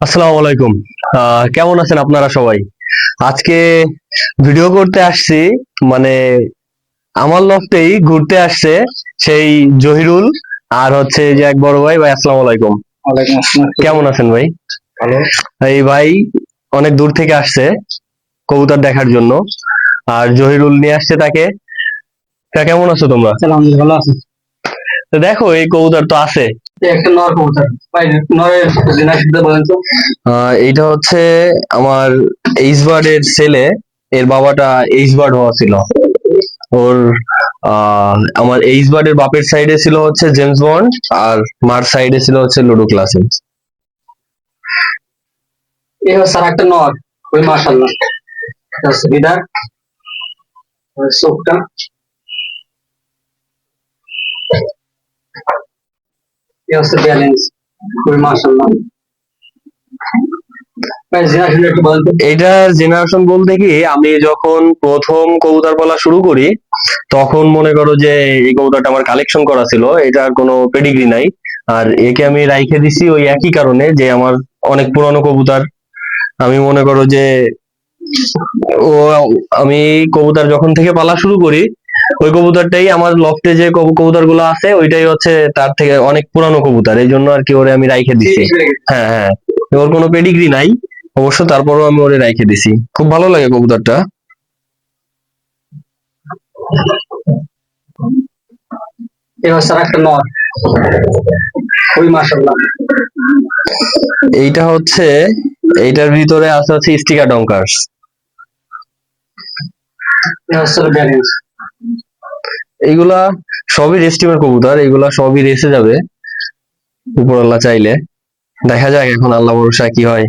আসসালামু আলাইকুম। কেমন আছেন আপনারা সবাই? আজকে ভিডিও করতে আসছি মানে আমার লফটেই ঘুরতে আসছে সেই জহিরুল আর হচ্ছে যে এক বড় ভাই। ভাই আসসালামু আলাইকুম। কেমন আছেন ভাই? এই ভাই অনেক দূর থেকে আসছে কবুতর দেখার জন্য। আর জহিরুল নিয়ে আসছে তাকে। তা কেমন আছো তোমরা? ভালো আছি। তো দেখো এই কবুতর তো আছে। একটা নর কবুতর। নরের বলেন তো। আহ, এইটা হচ্ছে আমার এইচ বার্ডের ছেলে। এর বাবাটা এইচ বার্ড হওয়া ছিল। ওর আহ, আমার এইচ বার্ডের বাপের সাইডে ছিল হচ্ছে জেমস বন্ড আর মার সাইডে ছিল হচ্ছে লুডো হচ্ছে আর একটা নর। ওই হচ্ছে বিদার চোখটা এইটা জেনারেশন বলতে কি, আমি যখন প্রথম কবুতর বলা শুরু করি, তখন মনে করো যে এই কবুতরটা আমার কালেকশন করা ছিল এটার কোনো পেডিগ্রি নাই। আর একে আমি রাইখে দিছি ওই একই কারণে যে আমার অনেক পুরনো কবুতর। আমি মনে করো যে ও, আমি কবুতর যখন থেকে পালা শুরু করি ওই কবুতরটাই আমার লফটে যে কবুতরগুলো আছে ওইটাই হচ্ছে তার থেকে অনেক পুরানো কবুতর। এই জন্য আর কি ওরে আমি রাইখে দিছি। হ্যাঁ হ্যাঁ ওর কোনো পেডিগ্রি নাই। অবশ্য তারপরও আমি ওরে রাইখে দিছি। খুব ভালো লাগে কবুতরটা। এই একটা নর। ওই মাশাআল্লাহ। এইটা হচ্ছে এইটার ভিতরে আছে হচ্ছে স্টিকার ডঙ্কার্স ব্যালেন্স এইগুলা সবই রেস্টিমের কবুতর এইগুলা সবই রেসে যাবে। উপর আল্লাহ চাইলে। দেখা যাক এখন আল্লাহ ভরসা কি হয়।